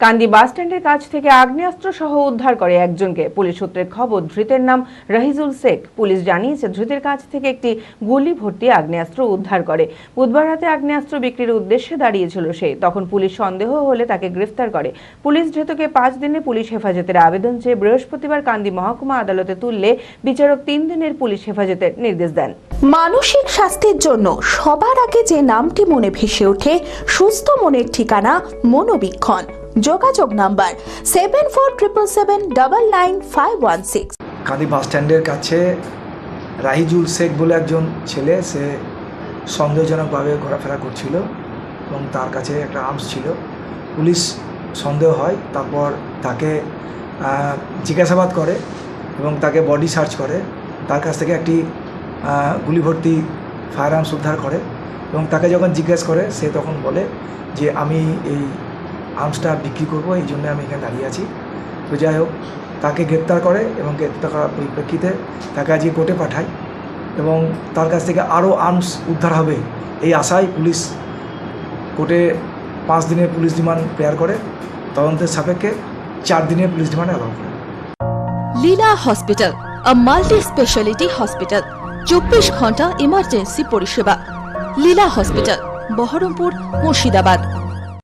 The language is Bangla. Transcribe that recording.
কান্দি বাসস্ট্যান্ডের কাছ থেকে আগ্নেয়াস্ত্র সহ উদ্ধার করে একজনকে। পুলিশ সূত্রের খবর, ধৃতের নাম রাহিজুল শেখ। পুলিশ জানিয়েছে, ধৃতের কাছ থেকে একটি গুলি ভর্তি আগ্নেয়াস্ত্র উদ্ধার করে। বুধবার রাতে আগ্নেয়াস্ত্র বিক্রির উদ্দেশ্যে দাঁড়িয়েছিল সে। তখন পুলিশ সন্দেহ হলে তাকে গ্রেফতার করে। পুলিশ ধৃতকে পাঁচ দিনে পুলিশ হেফাজতের আবেদন চেয়ে বৃহস্পতিবার কান্দি মহকুমা আদালতে তুললে বিচারক তিন দিনের পুলিশ হেফাজতের নির্দেশ দেন। মানসিক স্বাস্থ্যের জন্য সবার আগে যে নামটি মনে ভেসে ওঠে, সুস্থ মনের ঠিকানা মনোবীক্ষণ। যোগাযোগ number seven four triple seven double nine five one six. Kandi bus স্ট্যান্ডের কাছে রাহিজুল শেখ বলে একজন ছেলে, সে সন্দেহজনকভাবে ঘোরাফেরা করছিল এবং তার কাছে একটা আর্মস ছিল। পুলিশ সন্দেহ হয়, তারপর তাকে জিজ্ঞাসাবাদ করে এবং তাকে বডি সার্চ করে। তার কাছ থেকে একটি গুলি ভর্তি ফায়ার আর্মস উদ্ধার করে এবং তাকে যখন জিজ্ঞেস করে, সে তখন বলে যে, আমি এই আর্মসটা বিক্রি করব, এই জন্য আমি এখানে দাঁড়িয়ে আছি। তো যাই হোক, তাকে গ্রেপ্তার করে এবং গ্রেপ্তার করার পরিপ্রেক্ষিতে তাকে আজকে কোর্টে পাঠায় এবং তার কাছ থেকে আরও আর্মস উদ্ধার হবে এই আশায় পুলিশ কোর্টে পাঁচ দিনের পুলিশ রিমান্ড প্রেয়ার করে, তদন্তের সাপেক্ষে চার দিনের পুলিশ রিমান্ড অ্যালাউ করে। Leela hospital multi speciality hospital চব্বিশ ঘণ্টা ইমার্জেন্সি পরিষেবা। লীলা হসপিটাল, বহরমপুর, মুর্শিদাবাদ।